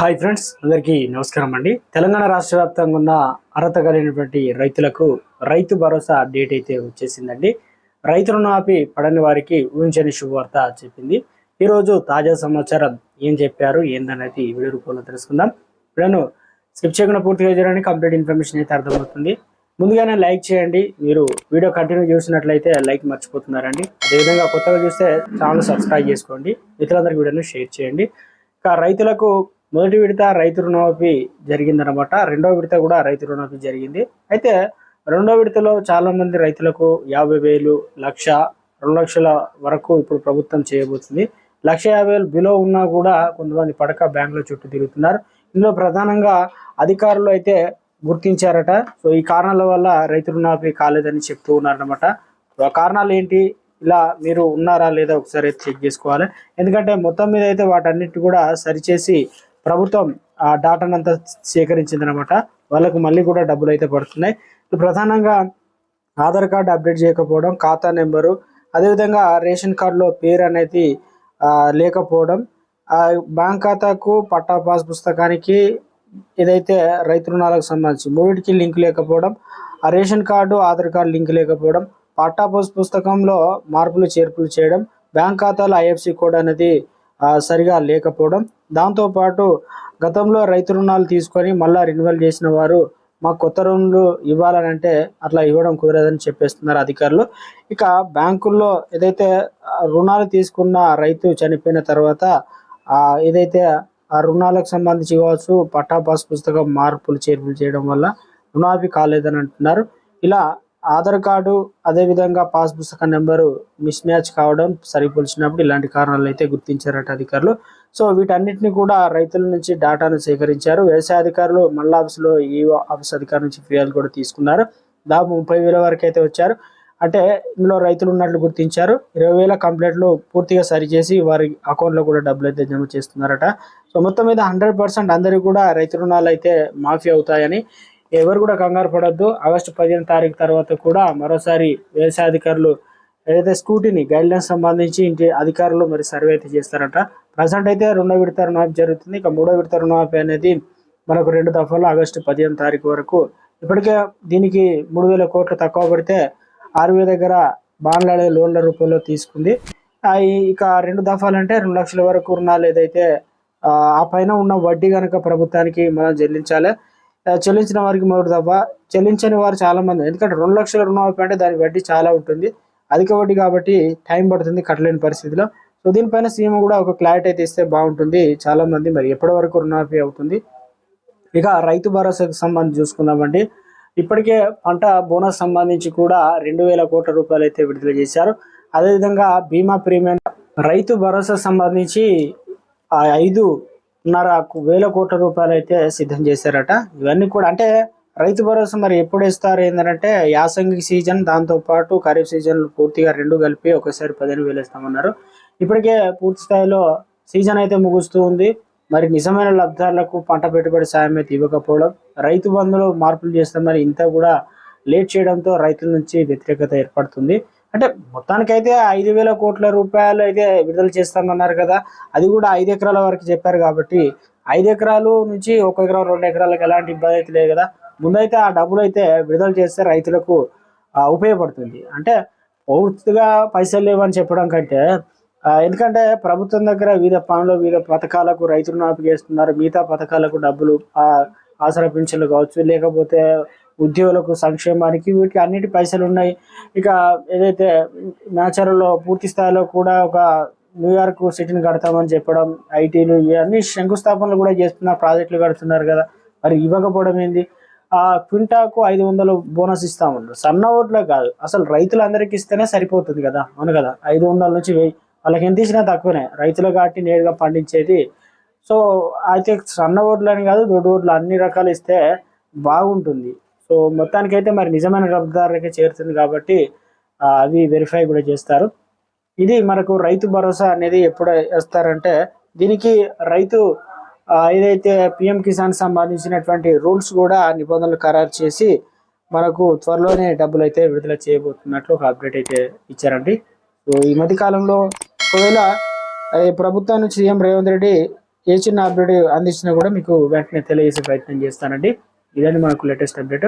Hi friends అందరికీ నమస్కారం అండి. తెలంగాణ రాష్ట్ర వ్యాప్తంగా ఉన్న అర్హత కలిగినటువంటి రైతులకు రైతు భరోసా డేట్ అయితే వచ్చేసిందండి. రైతులను ఆపి పడని వారికి ఊహించని శుభవార్త చెప్పింది. ఈరోజు తాజా సమాచారం ఏం చెప్పారు ఏందనేది వీడియో రూపంలో తెలుసుకుందాం. ఇప్పుడు స్కిప్ చేయకుండా పూర్తిగా చేయడానికి కంప్లీట్ ఇన్ఫర్మేషన్ అయితే అర్థమవుతుంది. ముందుగానే లైక్ చేయండి. మీరు వీడియో కంటిన్యూ చూసినట్లయితే లైక్ మర్చిపోతున్నారండి. అదేవిధంగా కొత్తగా చూస్తే ఛానల్ సబ్స్క్రైబ్ చేసుకోండి. మిత్రులందరికీ వీడియోను షేర్ చేయండి. ఇక రైతులకు మొదటి విడత రైతు రుణమాఫీ జరిగిందనమాట రెండో విడత కూడా రైతు రుణమాఫీ జరిగింది. అయితే రెండో విడతలో చాలా మంది రైతులకు యాభై వేలు లక్ష రెండు లక్షల వరకు ఇప్పుడు ప్రభుత్వం చేయబోతుంది. లక్ష యాభై వేలు బిలో ఉన్నా కూడా కొంతమంది పడక బ్యాంకుల చుట్టూ తిరుగుతున్నారు. ఇందులో ప్రధానంగా అధికారులు అయితే గుర్తించారట. సో ఈ కారణాల వల్ల రైతు రుణమాఫీ కాలేదని చెప్తూ ఉన్నారనమాట ఆ కారణాలు ఏంటి? ఇలా మీరు ఉన్నారా లేదా ఒకసారి అయితే చెక్ చేసుకోవాలి. ఎందుకంటే మొత్తం మీద అయితే వాటన్నిటి కూడా సరిచేసి ప్రభుత్వం ఆ డాటాను అంతా సేకరించింది అనమాట వాళ్ళకు మళ్ళీ కూడా డబ్బులు అయితే పడుతున్నాయి. ఇప్పుడు ప్రధానంగా ఆధార్ కార్డు అప్డేట్ చేయకపోవడం ఖాతా నెంబరు అదేవిధంగా రేషన్ కార్డులో పేరు అనేది లేకపోవడం బ్యాంక్ ఖాతాకు పట్టా పాస్ పుస్తకానికి ఏదైతే రైతు రుణాలకు సంబంధించి మూడింటికి లింక్ లేకపోవడం ఆ ration card Aadhaar card link లేకపోవడం పట్టా పాస్ పుస్తకంలో మార్పులు చేర్పులు చేయడం బ్యాంక్ ఖాతాలో ఐఎఫ్సి కోడ్ అనేది సరిగా లేకపోవడం. దాంతోపాటు గతంలో రైతు రుణాలు తీసుకొని మళ్ళా రెన్యువల్ చేసిన వారు మా కొత్త రుణాలు ఇవ్వాలని అంటే అట్లా ఇవ్వడం కుదరదని చెప్పేస్తున్నారు అధికారులు. ఇక బ్యాంకుల్లో ఏదైతే రుణాలు తీసుకున్న రైతు చనిపోయిన తర్వాత ఏదైతే ఆ రుణాలకు సంబంధించి ఇవ్వచ్చు పట్టా పాస్ పుస్తకం మార్పులు చేర్పులు చేయడం వల్ల రుణాభి కాలేదని అంటున్నారు. ఇలా ఆధార్ కార్డు అదేవిధంగా పాస్ పుస్తకం నెంబరు మిస్ మ్యాచ్ కావడం సరిపోల్చినప్పుడు ఇలాంటి కారణాలు అయితే గుర్తించారట అధికారులు. సో వీటన్నిటిని కూడా రైతుల నుంచి డేటాను సేకరించారు. వ్యవసాయ అధికారులు మల్ల ఆఫీసులో ఈ ఆఫీస్ అధికారి నుంచి ఫిర్యాదు కూడా తీసుకున్నారు. దాదాపు ముప్పై వేల వరకు అయితే వచ్చారు. అంటే ఇందులో రైతులు ఉన్నట్లు గుర్తించారు. ఇరవై వేల కంప్లైంట్లు పూర్తిగా సరిచేసి వారి అకౌంట్లో కూడా డబ్బులు అయితే జమ చేస్తున్నారట. సో మొత్తం మీద హండ్రెడ్ పర్సెంట్ అందరికీ కూడా రైతు రుణాలు అయితే మాఫీ అవుతాయని ఎవరు కూడా కంగారు పడద్దు. ఆగస్టు పదిహేను తారీఖు తర్వాత కూడా మరోసారి వ్యవసాయ అధికారులు ఏదైతే స్కూటీని గైడ్లైన్స్ సంబంధించి ఇంటి అధికారులు మరి సర్వే అయితే చేస్తారట. ప్రజెంట్ అయితే రెండో విడత రుణమాఫీ జరుగుతుంది. ఇక మూడో విడత రుణమాఫీ అనేది మనకు రెండు దఫాలు ఆగస్టు పదిహేను తారీఖు వరకు. ఇప్పటికే దీనికి మూడు వేల కోట్లు తక్కువ పడితే ఆర్బీఐ దగ్గర బాండ్ల లోన్ల రూపంలో తీసుకుంది. ఇక రెండు దఫాలు అంటే రెండు లక్షల వరకు రుణాలు ఏదైతే ఆ పైన ఉన్న వడ్డీ కనుక ప్రభుత్వానికి మనం చెల్లించాలి. చెల్లించిన వారికి మూడు తప్ప చెల్లించని వారు చాలామంది ఎందుకంటే రెండు లక్షల రుణమాఫీ అంటే దాని వడ్డీ చాలా ఉంటుంది. అధిక వడ్డీ కాబట్టి టైం పడుతుంది కట్టలేని పరిస్థితిలో. సో దీనిపైన సీఎం కూడా ఒక క్లారిటీ అయితే ఇస్తే బాగుంటుంది చాలామంది మరి ఎప్పటి వరకు రుణమాఫీ అవుతుంది? ఇక రైతు భరోసాకు సంబంధించి చూసుకుందామండి. ఇప్పటికే పంట బోనస్ సంబంధించి కూడా రెండు వేల కోట్ల రూపాయలు అయితే విడుదల చేశారు. అదేవిధంగా బీమా ప్రీమియం రైతు భరోసా సంబంధించి ఐదు ఉన్నర వేల కోట్ల రూపాయలు అయితే సిద్ధం చేశారట. ఇవన్నీ కూడా అంటే రైతు భరోసా మరి ఎప్పుడు ఇస్తారు ఏంటంటే యాసంగి సీజన్ దాంతో పాటు ఖరీఫ్ సీజన్ పూర్తిగా రెండు కలిపి ఒకసారి పదిహేను వేలు ఇస్తామన్నారు. ఇప్పటికే పూర్తి స్థాయిలో సీజన్ అయితే ముగుస్తూ ఉంది. మరి నిజమైన లబ్ధాలకు పంట పెట్టుబడి సాయం అయితే ఇవ్వకపోవడం రైతు బంధులు మార్పులు చేస్తే మరి ఇంత కూడా లేట్ చేయడంతో రైతుల నుంచి వ్యతిరేకత ఏర్పడుతుంది. అంటే మొత్తానికైతే ఐదు వేల కోట్ల రూపాయలు అయితే విడుదల చేస్తామన్నారు కదా. అది కూడా ఐదు ఎకరాల వరకు చెప్పారు కాబట్టి ఐదు ఎకరాలు నుంచి ఒక ఎకరం రెండు ఎకరాలకు ఎలాంటి ఇబ్బంది అయితే లేదు కదా. ముందైతే ఆ డబ్బులు అయితే విడుదల చేస్తే రైతులకు ఉపయోగపడుతుంది. అంటే పూర్తిగా పైసలు లేవని చెప్పడం కంటే ఎందుకంటే ప్రభుత్వం దగ్గర వివిధ పనులు వివిధ పథకాలకు రైతులు నాపి చేస్తున్నారు మిగతా పథకాలకు డబ్బులు ఆ, ఆసరా పింఛన్లు కావచ్చు లేకపోతే ఉద్యోగులకు సంక్షేమానికి వీటికి అన్నిటి పైసలు ఉన్నాయి. ఇక ఏదైతే న్యాచురల్లో పూర్తి స్థాయిలో కూడా ఒక న్యూయార్క్ సిటీని కడతామని చెప్పడం ఐటీలు ఇవన్నీ శంకుస్థాపనలు కూడా చేస్తున్నారు ప్రాజెక్టులు కడుతున్నారు కదా. మరి ఇవ్వకపోవడం ఏంది? ఆ క్వింటాకు ఐదు వందలు బోనస్ ఇస్తామన్నారు సన్న ఓట్లే కాదు. అసలు రైతులందరికీ ఇస్తేనే సరిపోతుంది కదా. అవును కదా? ఐదు వందల నుంచి వెయ్యి. వాళ్ళకి ఎంత ఇచ్చినా తక్కువనే. రైతులు కాబట్టి నేరుగా పండించేది. సో అయితే సన్న ఓట్లు అని కాదు దొడ్డు ఓట్లు అన్ని రకాలు ఇస్తే బాగుంటుంది. సో మొత్తానికైతే మరి నిజమైన లబ్ధిదారులకే చేరుతుంది కాబట్టి అవి వెరిఫై కూడా చేస్తారు. ఇది మనకు రైతు భరోసా అనేది ఎప్పుడు వేస్తారంటే దీనికి రైతు ఏదైతే పిఎం కిసాన్ సంబంధించినటువంటి రూల్స్ కూడా నిబంధనలు ఖరారు చేసి మనకు త్వరలోనే డబ్బులు అయితే విడుదల చేయబోతున్నట్లు ఒక అప్డేట్ అయితే ఇచ్చారండి. సో ఈ మధ్య కాలంలో ఒకవేళ ప్రభుత్వానికి ప్రభుత్వం నుంచి సీఎం రేవంత్ రెడ్డి ఏ చిన్న అప్డేట్ అందించినా కూడా మీకు వెంటనే తెలియజేసే ప్రయత్నం చేస్తానండి. ఇదని మనకు లేటెస్ట్ అప్డేట్